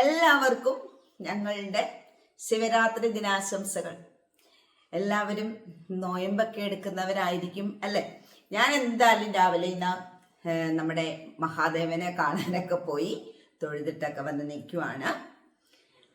എല്ലാവർക്കും ഞങ്ങളുടെ ശിവരാത്രി ദിനാശംസകൾ. എല്ലാവരും നോയമ്പൊക്കെ എടുക്കുന്നവരായിരിക്കും അല്ലെ? ഞാൻ എന്തായാലും രാവിലെ ഇന്ന് നമ്മുടെ മഹാദേവനെ കാണാനൊക്കെ പോയി തൊഴുതിട്ടൊക്കെ വന്ന് നിൽക്കുവാണ്.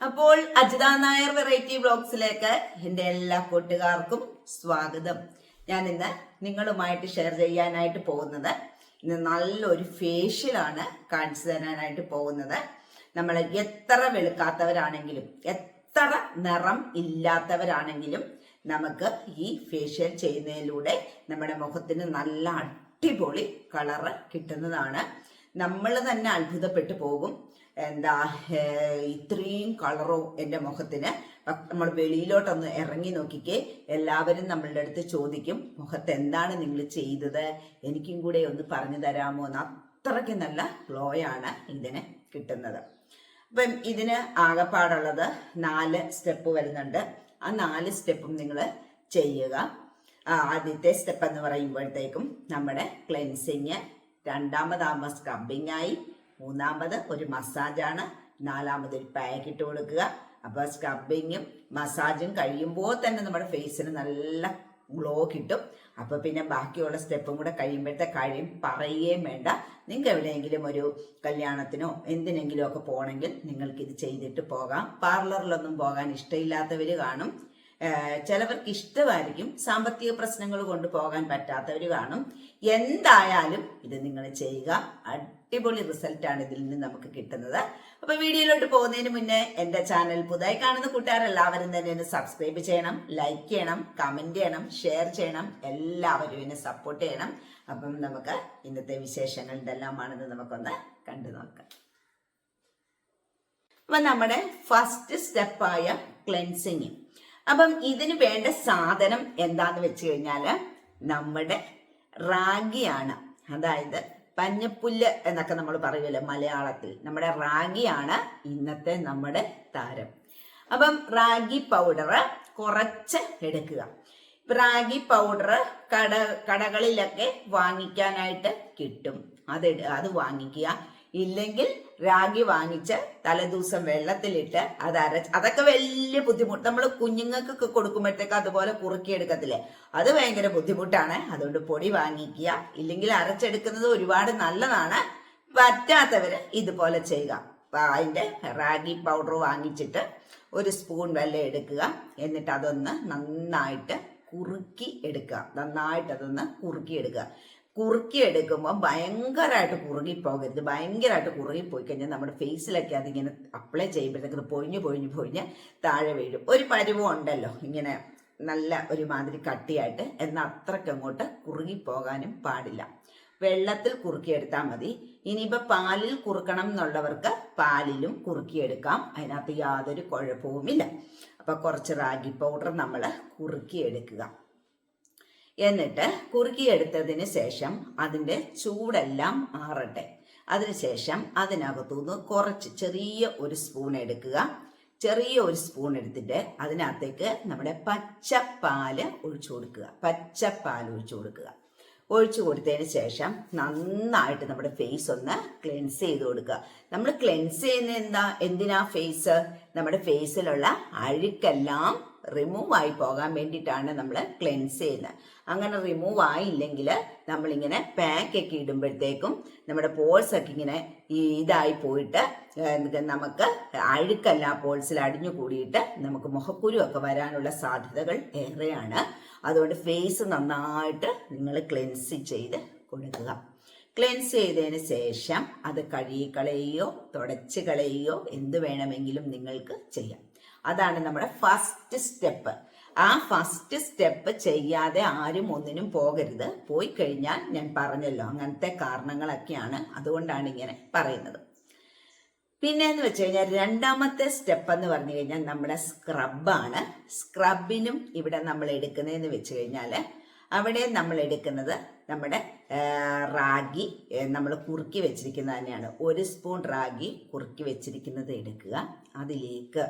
അപ്പോൾ അജിത നായർ വെറൈറ്റി ബ്ലോഗ്സിലേക്ക് എന്റെ എല്ലാ കൂട്ടുകാർക്കും സ്വാഗതം. ഞാൻ ഇന്ന് നിങ്ങളുമായിട്ട് ഷെയർ ചെയ്യാനായിട്ട് പോകുന്നത്. ഇന്ന് നല്ലൊരു ഫേഷ്യലാണ് കാണിച്ചു തരാനായിട്ട് പോകുന്നത്. നമ്മൾ എത്ര വെളുക്കാത്തവരാണെങ്കിലും എത്ര നിറം ഇല്ലാത്തവരാണെങ്കിലും നമുക്ക് ഈ ഫേഷ്യൽ ചെയ്യുന്നതിലൂടെ നമ്മുടെ മുഖത്തിന് നല്ല അടിപൊളി കളറ് കിട്ടുന്നതാണ്. നമ്മൾ തന്നെ അത്ഭുതപ്പെട്ടു പോകും. എന്താ ഇത്രയും കളറോ എന്റെ മുഖത്തിന്. നമ്മൾ വെളിയിലോട്ടൊന്ന് ഇറങ്ങി നോക്കിക്കേ. എല്ലാവരും നമ്മളുടെ അടുത്ത് ചോദിക്കും മുഖത്ത് എന്താണ് നിങ്ങൾ ചെയ്തത്? എനിക്കും കൂടെ ഒന്ന് പറഞ്ഞു തരാമോ? എന്ന് അത്രയ്ക്ക് നല്ല ഗ്ലോയാണ് ഇതിന് കിട്ടുന്നത്. അപ്പം ഇതിന് ആകപ്പാടുള്ളത് നാല് സ്റ്റെപ്പ് വരുന്നുണ്ട്. ആ നാല് സ്റ്റെപ്പും നിങ്ങൾ ചെയ്യുക. ആദ്യത്തെ സ്റ്റെപ്പ് എന്ന് പറയുമ്പോഴത്തേക്കും നമ്മുടെ ക്ലെൻസിങ് രണ്ടാമതാകുമ്പോൾ സ്ക്രബിങ് ആയി മൂന്നാമത് ഒരു മസാജാണ് നാലാമത് ഒരു പാക്ക് ഇട്ട് കൊടുക്കുക. അപ്പോൾ സ്ക്രബിങ്ങും മസാജും കഴിയുമ്പോൾ തന്നെ നമ്മുടെ ഫേസിന് നല്ല ഗ്ലോ കിട്ടും അപ്പൊ പിന്നെ ബാക്കിയുള്ള സ്റ്റെപ്പും കൂടെ കഴിയുമ്പോഴത്തെ കാര്യം പറയുകയും വേണ്ട. നിങ്ങൾക്ക് എവിടെയെങ്കിലും ഒരു കല്യാണത്തിനോ എന്തിനെങ്കിലും ഒക്കെ പോകണമെങ്കിൽ നിങ്ങൾക്ക് ഇത് ചെയ്തിട്ട് പോകാം. പാർലറിലൊന്നും പോകാൻ ഇഷ്ടമില്ലാത്തവര് കാണും. ചിലവർക്ക് ഇഷ്ടമായിരിക്കും സാമ്പത്തിക പ്രശ്നങ്ങൾ കൊണ്ട് പോകാൻ പറ്റാത്തവർ കാണും. എന്തായാലും ഇത് നിങ്ങൾ ചെയ്യുക. അടിപൊളി റിസൾട്ടാണ് ഇതിൽ നിന്ന് നമുക്ക് കിട്ടുന്നത്. അപ്പൊ വീഡിയോയിലോട്ട് പോകുന്നതിന് മുന്നേ എന്റെ ചാനൽ പുതുതായി കാണുന്ന കൂട്ടുകാരെല്ലാവരും തന്നെ എന്നെ സബ്സ്ക്രൈബ് ചെയ്യണം ലൈക്ക് ചെയ്യണം കമന്റ് ചെയ്യണം ഷെയർ ചെയ്യണം എല്ലാവരും എന്നെ സപ്പോർട്ട് ചെയ്യണം. അപ്പം നമുക്ക് ഇന്നത്തെ വിശേഷങ്ങൾ ഇതെല്ലാമാണെന്ന് നമുക്കൊന്ന് കണ്ടു നോക്കാം. അപ്പൊ നമ്മുടെ ഫസ്റ്റ് സ്റ്റെപ്പായ ക്ലെൻസിങ് അപ്പം ഇതിന് വേണ്ട സാധനം എന്താന്ന് വെച്ച് കഴിഞ്ഞാൽ നമ്മുടെ റാഗിയാണ്. അതായത് പഞ്ഞപ്പുല്ല് എന്നൊക്കെ നമ്മൾ പറയുമല്ലോ മലയാളത്തിൽ. നമ്മുടെ റാഗിയാണ് ഇന്നത്തെ നമ്മുടെ താരം. അപ്പം റാഗി പൗഡർ കുറച്ച് എടുക്കുക. റാഗി പൗഡർ കട കടകളിലൊക്കെ വാങ്ങിക്കാനായിട്ട് കിട്ടും. അത് അത് വാങ്ങിക്കുക. ഇല്ലെങ്കിൽ രാഗി വാങ്ങിച്ച് തലേദിവസം വെള്ളത്തിലിട്ട് അത് അരച്ച് അതൊക്കെ വലിയ ബുദ്ധിമുട്ട്. നമ്മൾ കുഞ്ഞുങ്ങൾക്കൊക്കെ കൊടുക്കുമ്പോഴത്തേക്ക് അതുപോലെ കുറുക്കിയെടുക്കത്തില്ലേ അത് ഭയങ്കര ബുദ്ധിമുട്ടാണ്. അതുകൊണ്ട് പൊടി വാങ്ങിക്കുക. ഇല്ലെങ്കിൽ അരച്ചെടുക്കുന്നത് ഒരുപാട് നല്ലതാണ്. പറ്റാത്തവര് ഇതുപോലെ ചെയ്യുക. അതിന്റെ റാഗി പൗഡർ വാങ്ങിച്ചിട്ട് ഒരു സ്പൂൺ വെള്ളം എടുക്കുക. എന്നിട്ട് അതൊന്ന് നന്നായിട്ട് കുറുക്കി എടുക്കുക. നന്നായിട്ട് അതൊന്ന് കുറുക്കി എടുക്കുക. കുറുക്കി എടുക്കുമ്പോൾ ഭയങ്കരമായിട്ട് കുറുകിപ്പോകരുത്. ഭയങ്കരമായിട്ട് കുറുകിപ്പോയി കഴിഞ്ഞാൽ നമ്മുടെ ഫേസിലൊക്കെ അതിങ്ങനെ അപ്ലൈ ചെയ്യുമ്പോഴത്തേക്ക് അത് പൊഴിഞ്ഞ് പൊഴിഞ്ഞ് പൊഴിഞ്ഞ് താഴെ വീഴും. ഒരു പരുവം ഉണ്ടല്ലോ ഇങ്ങനെ നല്ല ഒരുമാതിരി കട്ടിയായിട്ട് എന്നാൽ അത്രയ്ക്ക് അങ്ങോട്ട് കുറുകിപ്പോകാനും പാടില്ല. വെള്ളത്തിൽ കുറുക്കിയെടുത്താൽ മതി. ഇനിയിപ്പോൾ പാലിൽ കുറുക്കണം എന്നുള്ളവർക്ക് പാലിലും കുറുക്കിയെടുക്കാം. അതിനകത്ത് യാതൊരു കുഴപ്പവുമില്ല. അപ്പോൾ കുറച്ച് റാഗി പൗഡർ നമ്മൾ കുറുക്കിയെടുക്കുക. എന്നിട്ട് കുറുക്കിയെടുത്തതിന് ശേഷം അതിന്റെ ചൂടെല്ലാം ആറട്ടെ. അതിനുശേഷം അതിനകത്തുനിന്ന് കുറച്ച് ചെറിയ ഒരു സ്പൂൺ എടുക്കുക. ചെറിയ ഒരു സ്പൂൺ എടുത്തിട്ട് അതിനകത്തേക്ക് നമ്മുടെ പച്ചപ്പാൽ ഒഴിച്ചു കൊടുക്കുക. പച്ചപ്പാൽ ഒഴിച്ചു കൊടുക്കുക. ഒഴിച്ചു കൊടുത്തതിന് ശേഷം നന്നായിട്ട് നമ്മുടെ ഫേസ് ഒന്ന് ക്ലെൻസ് ചെയ്ത് കൊടുക്കുക. നമ്മൾ ക്ലെൻസ് ചെയ്യുന്ന എന്താ? എന്തിനാ ഫേസ് നമ്മുടെ ഫേസിലുള്ള അഴുക്കെല്ലാം റിമൂവ് ആയി പോകാൻ വേണ്ടിയിട്ടാണ് നമ്മൾ ക്ലെൻസ് ചെയ്യുന്നത്. അങ്ങനെ റിമൂവ് ആയില്ലെങ്കിൽ നമ്മളിങ്ങനെ പാക്ക് ഒക്കെ ഇടുമ്പോഴത്തേക്കും നമ്മുടെ പോൾസ് ഒക്കെ ഇങ്ങനെ ഇതായി പോയിട്ട് നമുക്ക് അഴുക്കല്ല പോൾസിൽ അടിഞ്ഞു കൂടിയിട്ട് നമുക്ക് മുഖക്കുരു ഒക്കെ വരാനുള്ള സാധ്യതകൾ ഏറെയാണ്. അതുകൊണ്ട് ഫേസ് നന്നായിട്ട് നിങ്ങൾ ക്ലെൻസ് ചെയ്ത് കൊടുക്കുക. ക്ലെൻസ് ചെയ്തതിന് ശേഷം അത് കഴുകിക്കളയുകയോ തുടച്ച് കളയുകയോ എന്ത് വേണമെങ്കിലും നിങ്ങൾക്ക് ചെയ്യാം. അതാണ് നമ്മുടെ ഫസ്റ്റ് സ്റ്റെപ്പ് ആ ഫസ്റ്റ് സ്റ്റെപ്പ് ചെയ്യാതെ ആരും ഒന്നിനും പോകരുത്. പോയി കഴിഞ്ഞാൽ ഞാൻ പറഞ്ഞല്ലോ അങ്ങനത്തെ കാരണങ്ങളൊക്കെയാണ് അതുകൊണ്ടാണ് ഇങ്ങനെ പറയുന്നത്. പിന്നെ എന്ന് വെച്ച് കഴിഞ്ഞാൽ രണ്ടാമത്തെ സ്റ്റെപ്പ് എന്ന് പറഞ്ഞു കഴിഞ്ഞാൽ നമ്മുടെ സ്ക്രബാണ് സ്ക്രബിനും ഇവിടെ നമ്മൾ എടുക്കുന്നതെന്ന് വെച്ച് കഴിഞ്ഞാൽ അവിടെ നമ്മൾ എടുക്കുന്നത് നമ്മുടെ റാഗി നമ്മൾ കുറുക്കി വെച്ചിരിക്കുന്നത് തന്നെയാണ്. ഒരു സ്പൂൺ റാഗി കുറുക്കി വെച്ചിരിക്കുന്നത് എടുക്കുക. അതിലേക്ക്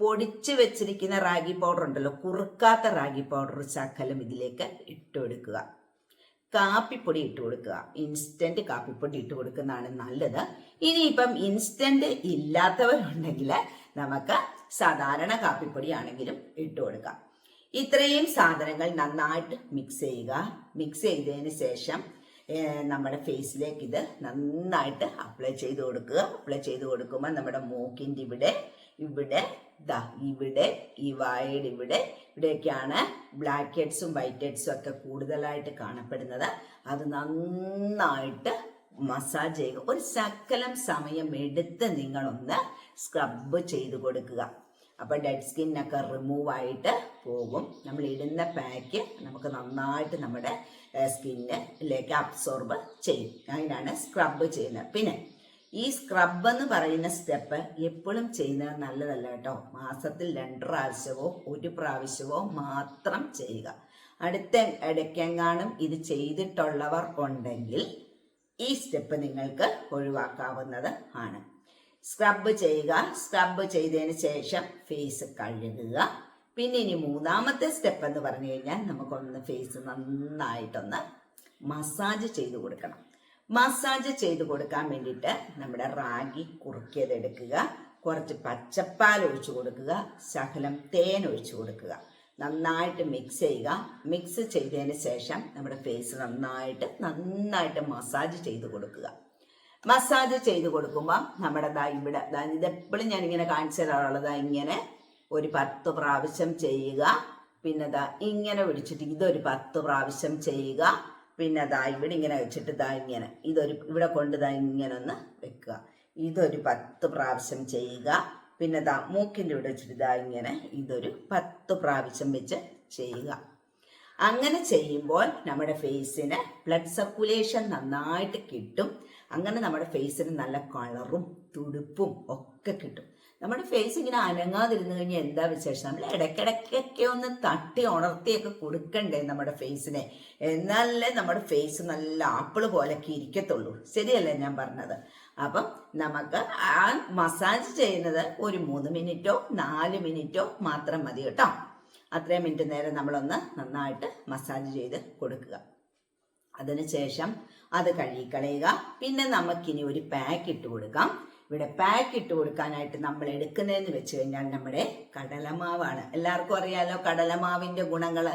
പൊടിച്ച് വെച്ചിരിക്കുന്ന റാഗി പൗഡർ ഉണ്ടല്ലോ കുറുക്കാത്ത റാഗി പൗഡർ ശകലം ഇതിലേക്ക് ഇട്ട് കൊടുക്കുക. കാപ്പിപ്പൊടി ഇട്ട് കൊടുക്കുക. ഇൻസ്റ്റന്റ് കാപ്പിപ്പൊടി ഇട്ട് കൊടുക്കുന്നതാണ് നല്ലത്. ഇനിയിപ്പം ഇൻസ്റ്റന്റ് ഇല്ലാത്തവരുണ്ടെങ്കിൽ നമുക്ക് സാധാരണ കാപ്പിപ്പൊടി ആണെങ്കിലും ഇട്ട് കൊടുക്കാം. ഇത്രയും സാധനങ്ങൾ നന്നായിട്ട് മിക്സ് ചെയ്യുക. മിക്സ് ചെയ്തതിന് ശേഷം നമ്മുടെ ഫേസിലേക്ക് ഇത് നന്നായിട്ട് അപ്ലൈ ചെയ്ത് കൊടുക്കുക. അപ്ലൈ ചെയ്ത് കൊടുക്കുമ്പോൾ നമ്മുടെ മൂക്കിന്റെ ഇവിടെ ഇവിടെ ദാ ഇവിടെ ഈ വായയുടെ ഇവിടെ. ഇവിടെയൊക്കെയാണ് ബ്ലാക്ക് ഹെഡ്സും വൈറ്റ് ഹെഡ്സും ഒക്കെ കൂടുതലായിട്ട് കാണപ്പെടുന്നത്. അത് നന്നായിട്ട് മസാജ് ചെയ്യുക. ഒരു സകലം സമയം എടുത്ത് നിങ്ങളൊന്ന് സ്ക്രബ് ചെയ്ത് കൊടുക്കുക. അപ്പോൾ ഡെഡ് സ്കിന്നൊക്കെ റിമൂവ് ആയിട്ട് പോകും. നമ്മൾ ഇടുന്ന പാക്ക് നമുക്ക് നന്നായിട്ട് നമ്മുടെ സ്കിന്നിലേക്ക് അബ്സോർബ് ചെയ്യും. അതിനാണ് സ്ക്രബ് ചെയ്യുന്നത്. പിന്നെ ഈ സ്ക്രബ് എന്ന് പറയുന്ന സ്റ്റെപ്പ് എപ്പോഴും ചെയ്യുന്നത് നല്ലതല്ല കേട്ടോ. മാസത്തിൽ രണ്ട് പ്രാവശ്യമോ ഒരു പ്രാവശ്യമോ മാത്രം ചെയ്യുക. അടുത്ത ഇടയ്ക്കെങ്ങാനും ഇത് ചെയ്തിട്ടുള്ളവർ ഉണ്ടെങ്കിൽ ഈ സ്റ്റെപ്പ് നിങ്ങൾക്ക് ഒഴിവാക്കാവുന്നത് ആണ്. സ്ക്രബ് ചെയ്യുക. സ്ക്രബ് ചെയ്തതിന് ശേഷം ഫേസ് കഴുകുക. പിന്നെ ഇനി മൂന്നാമത്തെ സ്റ്റെപ്പ് എന്ന് പറഞ്ഞു കഴിഞ്ഞാൽ നമുക്കൊന്ന് ഫേസ് നന്നായിട്ടൊന്ന് മസാജ് ചെയ്ത് കൊടുക്കണം. മസാജ് ചെയ്ത് കൊടുക്കാൻ വേണ്ടിയിട്ട് നമ്മുടെ റാഗി കുറുക്കിയതെടുക്കുക. കുറച്ച് പച്ചപ്പാൽ ഒഴിച്ചു കൊടുക്കുക. ശകലം തേൻ ഒഴിച്ചു കൊടുക്കുക. നന്നായിട്ട് മിക്സ് ചെയ്യുക. മിക്സ് ചെയ്തതിന് ശേഷം നമ്മുടെ ഫേസ് നന്നായിട്ട് നന്നായിട്ട് മസാജ് ചെയ്ത് കൊടുക്കുക. മസാജ് ചെയ്ത് കൊടുക്കുമ്പോൾ നമ്മുടെ ദാ ഇവിടെ ഇതെപ്പോഴും ഞാൻ ഇങ്ങനെ കാണിച്ചു തരാറുള്ളത് ഇങ്ങനെ ഒരു പത്ത് പ്രാവശ്യം ചെയ്യുക. പിന്നെ ദാ ഇങ്ങനെ പിടിച്ചിട്ട് ഇതൊരു പത്ത് പ്രാവശ്യം ചെയ്യുക. പിന്നെ ദാ ഇവിടെ ഇങ്ങനെ വെച്ചിട്ട് ദാ ഇങ്ങനെ. ഇതൊരു ഇവിടെ കൊണ്ട് ദാ ഇങ്ങനെ ഒന്ന് വെക്കുക. ഇതൊരു പത്ത് പ്രാവശ്യം ചെയ്യുക. പിന്നെ ദാ മൂക്കിന്റെ ഇവിടെ വെച്ചിട്ട് ദാ ഇങ്ങനെ ഇതൊരു പത്ത് പ്രാവശ്യം വെച്ച് ചെയ്യുക. അങ്ങനെ ചെയ്യുമ്പോൾ നമ്മുടെ ഫേസിന് ബ്ലഡ് സർക്കുലേഷൻ നന്നായിട്ട് കിട്ടും. അങ്ങനെ നമ്മുടെ ഫേസിന് നല്ല കളറും തുടുപ്പും ഒക്കെ കിട്ടും. നമ്മുടെ ഫേസ് ഇങ്ങനെ അനങ്ങാതിരുന്നു കഴിഞ്ഞാൽ എന്താ വിശേഷം? നമ്മൾ ഇടയ്ക്കിടയ്ക്കൊക്കെ ഒന്ന് തട്ടി ഉണർത്തിയൊക്കെ കൊടുക്കണ്ടേ നമ്മുടെ ഫേസിനെ എന്നാലേ നമ്മുടെ ഫേസ് നല്ല ആപ്പിൾ പോലൊക്കെ ഇരിക്കത്തുള്ളൂ. ശരിയല്ലേ ഞാൻ പറഞ്ഞത്? അപ്പം നമുക്ക് ആ മസാജ് ചെയ്യുന്നത് ഒരു മൂന്ന് മിനിറ്റോ നാല് മിനിറ്റോ മാത്രം മതി കേട്ടോ. അത്രയും മിനിറ്റ് നേരം നമ്മളൊന്ന് നന്നായിട്ട് മസാജ് ചെയ്ത് കൊടുക്കുക. അതിനുശേഷം അത് കഴുകിക്കളയുക. പിന്നെ നമുക്കിനി ഒരു പാക്ക് ഇട്ട് കൊടുക്കാം. ഇവിടെ പാക്ക് ഇട്ട് കൊടുക്കാനായിട്ട് നമ്മൾ എടുക്കുന്നതെന്ന് വെച്ച് കഴിഞ്ഞാൽ നമ്മുടെ കടലമാവാണ്. എല്ലാവർക്കും അറിയാലോ കടലമാവിന്റെ ഗുണങ്ങൾ.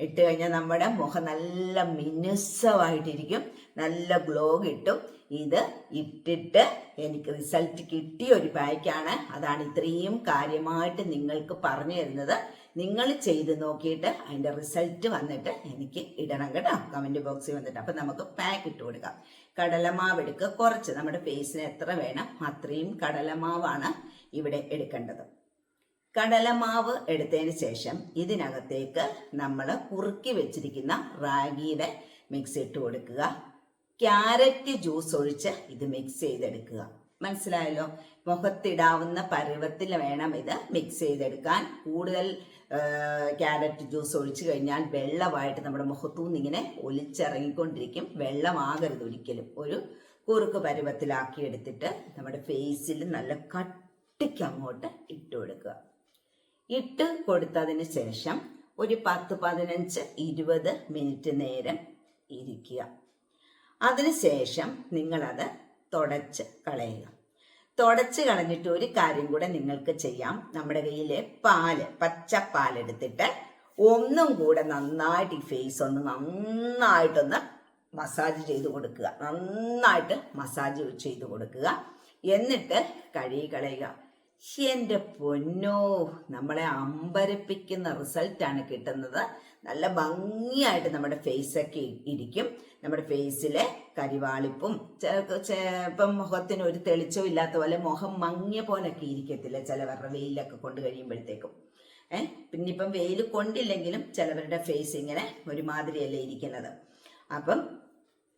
ഇട്ട് കഴിഞ്ഞാൽ നമ്മുടെ മുഖം നല്ല മിനുസമായിട്ടിരിക്കും. നല്ല ഗ്ലോ കിട്ടും. ഇത് ഇട്ടിട്ട് എനിക്ക് റിസൾട്ട് കിട്ടിയ ഒരു പായ്ക്കാണ് അതാണ് ഇത്രയും കാര്യമായിട്ട് നിങ്ങൾക്ക് പറഞ്ഞു തരുന്നത്. നിങ്ങൾ ചെയ്ത് നോക്കിയിട്ട് അതിന്റെ റിസൾട്ട് വന്നിട്ട് എനിക്ക് ഇടണം കേട്ടോ. കമന്റ് ബോക്സിൽ വന്നിട്ട്. അപ്പം നമുക്ക് പാക്ക് ഇട്ട് കൊടുക്കാം. കടലമാവ് എടുക്കുക കുറച്ച് നമ്മുടെ ഫേസിന് എത്ര വേണം? അത്രയും കടലമാവാണ് ഇവിടെ എടുക്കേണ്ടത്. കടലമാവ് എടുത്തതിന് ശേഷം ഇതിനകത്തേക്ക് നമ്മൾ കുറുക്കി വെച്ചിരിക്കുന്ന റാഗിയുടെ മിക്സ് ഇട്ട് കൊടുക്കുക. ക്യാരറ്റ് ജ്യൂസ് ഒഴിച്ച് ഇത് മിക്സ് ചെയ്തെടുക്കുക. മനസ്സിലായല്ലോ? മുഖത്തിടാവുന്ന പരുവത്തിൽ വേണം ഇത് മിക്സ് ചെയ്തെടുക്കാൻ. കൂടുതൽ ക്യാരറ്റ് ജ്യൂസ് ഒഴിച്ചു കഴിഞ്ഞാൽ വെള്ളമായിട്ട് നമ്മുടെ മുഖത്തുനിന്ന് ഇങ്ങനെ ഒലിച്ചിറങ്ങിക്കൊണ്ടിരിക്കും. വെള്ളമാകരുത് ഒരിക്കലും. ഒരു കുറുക്ക് പരുവത്തിലാക്കി എടുത്തിട്ട് നമ്മുടെ ഫേസിൽ നല്ല കട്ടിക്ക് അങ്ങോട്ട് ഇട്ട് കൊടുക്കുക. ഇട്ട് കൊടുത്തതിന് ശേഷം ഒരു പത്ത് പതിനഞ്ച് ഇരുപത് മിനിറ്റ് നേരം ഇരിക്കുക. അതിനുശേഷം നിങ്ങളത് തുടച്ച് കളയുക. തുടച്ച് കളഞ്ഞിട്ട് ഒരു കാര്യം കൂടെ നിങ്ങൾക്ക് ചെയ്യാം. നമ്മുടെ കയ്യിൽ പാൽ പച്ച എടുത്തിട്ട് ഒന്നും കൂടെ നന്നായിട്ട് ഈ ഫേസ് ഒന്ന് നന്നായിട്ടൊന്ന് മസാജ് ചെയ്ത് കൊടുക്കുക. നന്നായിട്ട് മസാജ് ചെയ്ത് കൊടുക്കുക. എന്നിട്ട് കഴുകി കളയുക. എന്റെ പൊന്നോ നമ്മളെ അമ്പരപ്പിക്കുന്ന റിസൾട്ടാണ് കിട്ടുന്നത്. നല്ല ഭംഗിയായിട്ട് നമ്മുടെ ഫേസ് ഒക്കെ ഇരിക്കും. നമ്മുടെ ഫേസിലെ കരിവാളിപ്പും ഇപ്പം മുഖത്തിന് ഒരു തെളിച്ചവും ഇല്ലാത്ത പോലെ മുഖം മങ്ങിയ പോലൊക്കെ ഇരിക്കത്തില്ല ചിലവരുടെ വെയിലൊക്കെ കൊണ്ട് കഴിയുമ്പോഴത്തേക്കും. ഏഹ് പിന്നെ ഇപ്പം വെയിൽ കൊണ്ടില്ലെങ്കിലും ചിലവരുടെ ഫേസ് ഇങ്ങനെ ഒരുമാതിരിയല്ലേ ഇരിക്കുന്നത്. അപ്പം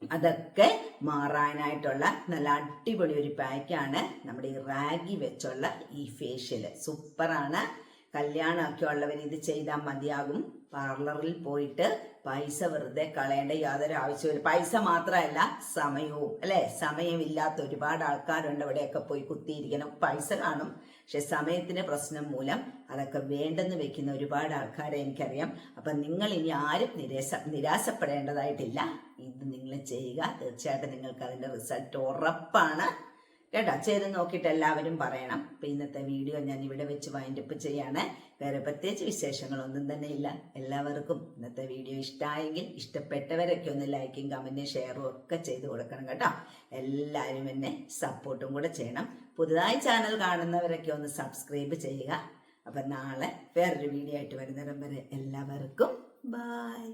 അതൊക്കെ മാറാനായിട്ടുള്ള നല്ല അടിപൊളി ഒരു പാക്കാണ് നമ്മുടെ ഈ റാഗി വെച്ചുള്ള ഈ ഫേഷ്യൽ സൂപ്പറാണ്. കല്യാണമൊക്കെ ഉള്ളവർ ഇത് ചെയ്താൽ മതിയാകും. പാർലറിൽ പോയിട്ട് പൈസ വെറുതെ കളയേണ്ട യാതൊരു ആവശ്യമില്ല പൈസ മാത്രമല്ല സമയവും അല്ലേ? സമയമില്ലാത്ത ഒരുപാട് ആൾക്കാരുണ്ട് അവിടെയൊക്കെ പോയി കുത്തിയിരിക്കണം. പൈസ കാണും. പക്ഷെ സമയത്തിന്റെ പ്രശ്നം മൂലം അതൊക്കെ വേണ്ടെന്ന് വെക്കുന്ന ഒരുപാട് ആൾക്കാരെ എനിക്കറിയാം. അപ്പൊ നിങ്ങൾ ഇനി ആരും നിരാശ നിരാശപ്പെടേണ്ടതായിട്ടില്ല. ഇത് നിങ്ങൾ ചെയ്യുക. തീർച്ചയായിട്ടും നിങ്ങൾക്ക് അതിന്റെ റിസൾട്ട് ഉറപ്പാണ്. കേട്ടോ? ചെയ്ത് നോക്കിയിട്ട് എല്ലാവരും പറയണം. ഇപ്പൊ ഇന്നത്തെ വീഡിയോ ഞാൻ ഇവിടെ വെച്ച് വൈൻഡ് വൈൻഡപ്പ് ചെയ്യാണ്. വേറെ പ്രത്യേകിച്ച് വിശേഷങ്ങളൊന്നും തന്നെ ഇല്ല. എല്ലാവർക്കും ഇന്നത്തെ വീഡിയോ ഇഷ്ടമായെങ്കിൽ ഇഷ്ടപ്പെട്ടവരൊക്കെ ഒന്ന് ലൈക്കും കമന്റും ഷെയറും ഒക്കെ ചെയ്ത് കൊടുക്കണം കേട്ടോ. എല്ലാവരും എന്നെ സപ്പോർട്ടും കൂടെ ചെയ്യണം. പുതുതായി ചാനൽ കാണുന്നവരൊക്കെ ഒന്ന് സബ്സ്ക്രൈബ് ചെയ്യുക. അപ്പം നാളെ വേറൊരു വീഡിയോ ആയിട്ട് വരുന്നിടം വരെ എല്ലാവർക്കും ബായ്